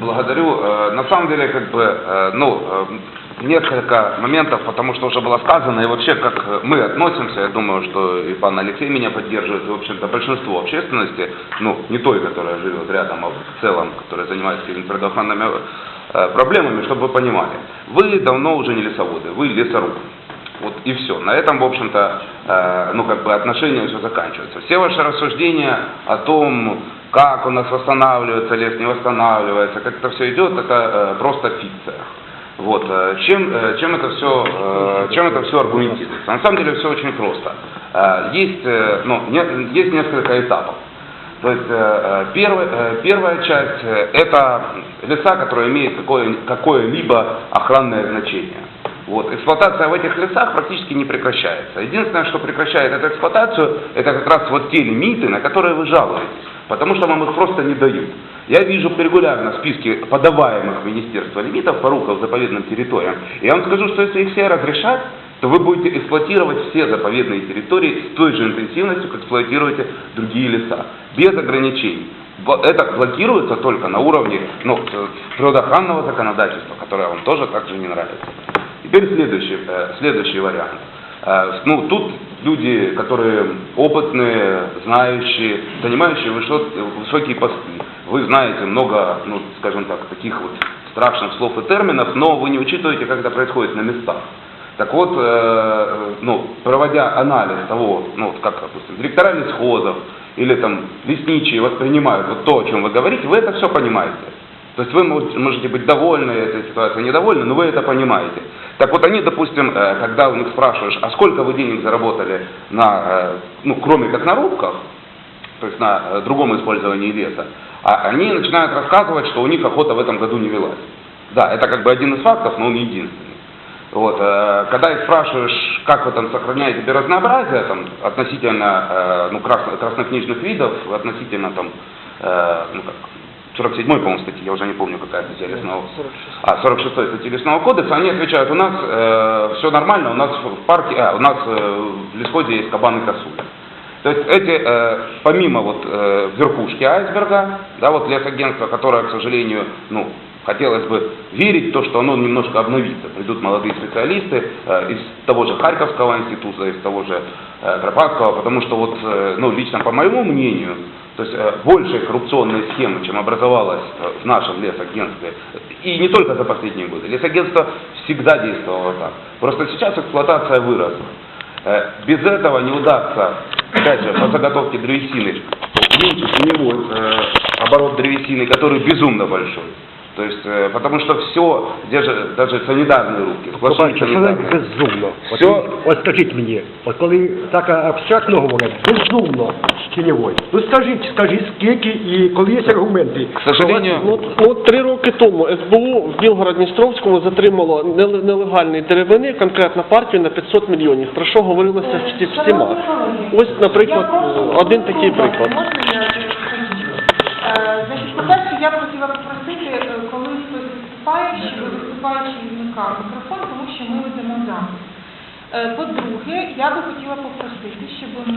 Благодарю. Э, На самом деле, как бы, э, ну, э, несколько моментов, потому что уже было сказано, и вообще, как мы относимся, я думаю, что и пан Алексей меня поддерживает, и, в общем-то, большинство общественности, ну, не той, которая живет рядом, а в целом, которая занимается какими-то предохранными э, проблемами, чтобы вы понимали. Вы давно уже не лесоводы, вы лесоруб. Вот и все. На этом, в общем-то, ну, как бы отношения все заканчиваются. Все ваши рассуждения о том, как у нас восстанавливается лес, не восстанавливается, как это все идет, это э, просто фикция. Вот, э, чем, э, чем это все, э, чем это все аргументируется? На самом деле все очень просто. Есть, ну, есть несколько этапов. То есть э, первая часть это леса, которые имеют какое- какое-либо охранное значение. Вот. Эксплуатация в этих лесах практически не прекращается. Единственное, что прекращает эту эксплуатацию, это как раз вот те лимиты, на которые вы жалуетесь, потому что вам их просто не дают. Я вижу регулярно списки подаваемых в Министерство лимитов по рукам заповедным территориям. И я вам скажу, что если их все разрешать, то вы будете эксплуатировать все заповедные территории с той же интенсивностью, как эксплуатируете другие леса, без ограничений. Это блокируется только на уровне ну, э, природоохранного законодательства, которое вам тоже также не нравится. Теперь следующий, э, следующий вариант. Э, Ну, тут люди, которые опытные, знающие, занимающие высокие посты. Вы знаете много, ну, скажем так, таких вот страшных слов и терминов, но вы не учитываете, как это происходит на местах. Так вот, э, ну, проводя анализ того, ну, вот как, допустим, директора лесхозов или там лесничие воспринимают вот то, о чем вы говорите, вы это все понимаете. То есть вы мож- можете быть довольны этой ситуацией, недовольны, но вы это понимаете. Так вот они, допустим, э, когда у них спрашиваешь, а сколько вы денег заработали на, э, ну, кроме как на рубках, то есть на э, другом использовании леса, а они начинают рассказывать, что у них охота в этом году не велась. Да, это как бы один из фактов, но он единственный. Вот, когда их спрашиваешь, как вы там сохраняете биоразнообразие там, относительно э, ну, красно- краснокнижных видов, относительно там, ну, как, 47-й, по-моему, статьи, я уже не помню, какая статья лесного... А, 46-й статьи лесного кодекса, они отвечают, у нас все нормально, у нас в парке, а, у нас э, в лесхозе есть кабан и косуля. То есть эти, э, помимо вот э, верхушки айсберга, да, вот лесагентство, которое, к сожалению, ну, хотелось бы верить в то, что оно немножко обновится. Придут молодые специалисты э, из того же Харьковского института, из того же э, Кропаткова, потому что вот, э, ну, лично по моему мнению, то есть э, большая коррупционная схема, чем образовалась э, в нашем лесагентстве, и не только за последние годы. Лесагентство всегда действовало так. Просто сейчас эксплуатация выросла. Э, Без этого не удастся, опять же, по заготовке древесины, уменьшить теневой э, оборот древесины, который безумно большой. То есть, потому что все, держа, даже санитарные що так санитарные. безумно. От, Всьо- от скажіть мені, от коли так абстрактно говорять, безумно з тіньовою. Ну скажіть, скажіть, скільки і коли є аргументи. К сожалению, Ну, от- ну, от три роки тому СБУ в Білгород-Дністровському затримало нелегальні деревини, конкретно партію на 500 мільйонів, про що говорилося всі- всіма. Ось, наприклад, один такий приклад. Значить, по-перше, я б хотіла попросити, е, коли хтось виступає, щоб виступаючий вмикав мікрофон, тому що ми ведемо запис. Е, По-друге, я би хотіла попросити, щоб ми